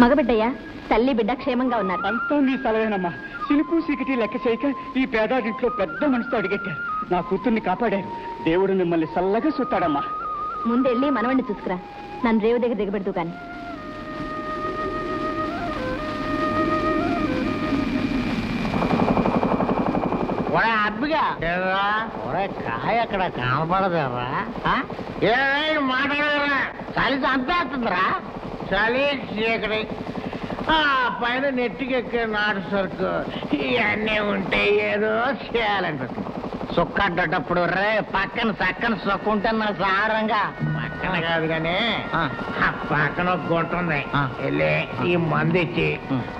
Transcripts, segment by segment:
మగబిడ్డయ్యా తల్లి బిడ్డ క్షేమంగా ఉన్నారు. అంతా మీ సెలవేనమ్మా. సిలుకు సీకటి లెక్క చేయక ఈ పేదాడింట్లో పెద్ద మనసుతో అడిగెట్టారు. నా కూతుర్ని కాపాడారు. దేవుడు మిమ్మల్ని చల్లగా సుత్తాడమ్మా ముందెళ్ళి మనవణ్ణి చూసుకురా. నన్ను రేవు దగ్గర దిగబెడుతూ కానీ. ఒరే అబ్బిగా. ఏరా? ఒరే కాయ అక్కడ కనపడదరా. ఏ మాట్లాడరా. చలి చంపేస్తుందిరా. చలి చీకటి ఆ పైన నెట్టికెక్కే నాటు సరుకు ఇవన్నీ ఉంటే ఏదో చేయాలనిపిస్తుంది సుక్క అడ్డేటప్పుడు రే పక్కన చక్కన సుక్క ఉంటే నా సారంగా పక్కన కాదు కానీ ఆ పక్కన ఒక గుంట ఉంది వెళ్ళి ఈ మందు ఇచ్చి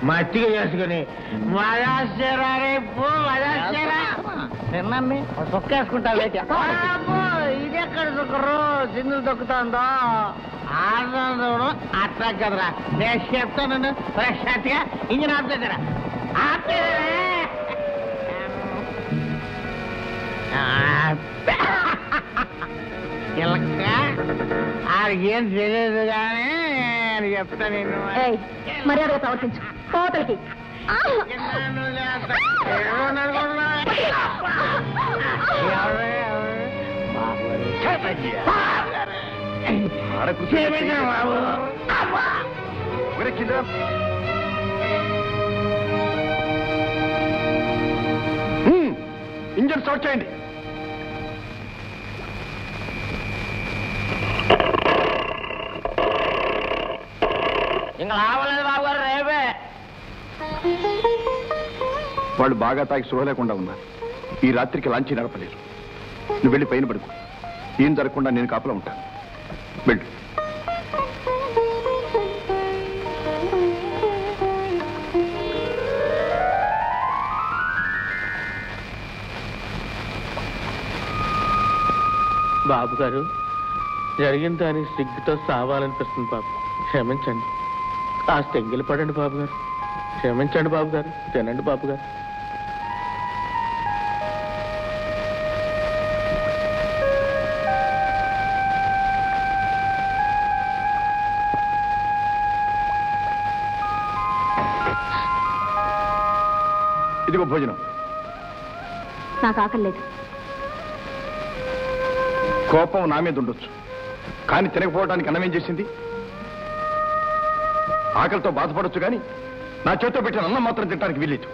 మచ్చిగ చేసుకుని మదాశ్చరా రేపు మదాశ్చరా తిన్నాన్ని సుక్క వేసుకుంటా ఇది ఎక్కడ సుక్కరు సిందులు దొక్కుతుందో ఆనందం అట్లా కదరా. నేను చెప్తాను ఫ్రెష్గా ఇంజిన్ ఆఫ్ చేద్దరా. ఏం తెలియదు కానీ చెప్తా నేను ఏయ్, మర్యాదగా ప్రవర్తించు. కోతలకి ఇంజన్ స్టార్ట్ చేయండి ఇంకా రావలేదు బాబు గారు రేపే వాళ్ళు బాగా తాగి సుఖ లేకుండా ఉన్నారు. ఈ రాత్రికి లాంచి నడపలేరు. నువ్వు వెళ్ళి పైన పడుకో. ఏం జరగకుండా నేను కాపలా ఉంటాను. వెళ్ళు. బాబు గారు జరిగిన దాని సిగ్గుతో సావాలనిపిస్తుంది బాబు. క్షమించండి. కాస్త ఎంగిలి పడండి బాబు గారు క్షమించండి బాబు గారు తినండి బాబు గారు ఇదిగో భోజనం. నాకు ఆకలి లేదు. కోపం నా మీద ఉండొచ్చు. కానీ తినకపోవడానికి అన్నం ఏం చేసింది? ఆకలితో బాధపడొచ్చు కానీ నా చేతితో పెట్టిన అన్నం మాత్రం తినడానికి వీల్లేదు.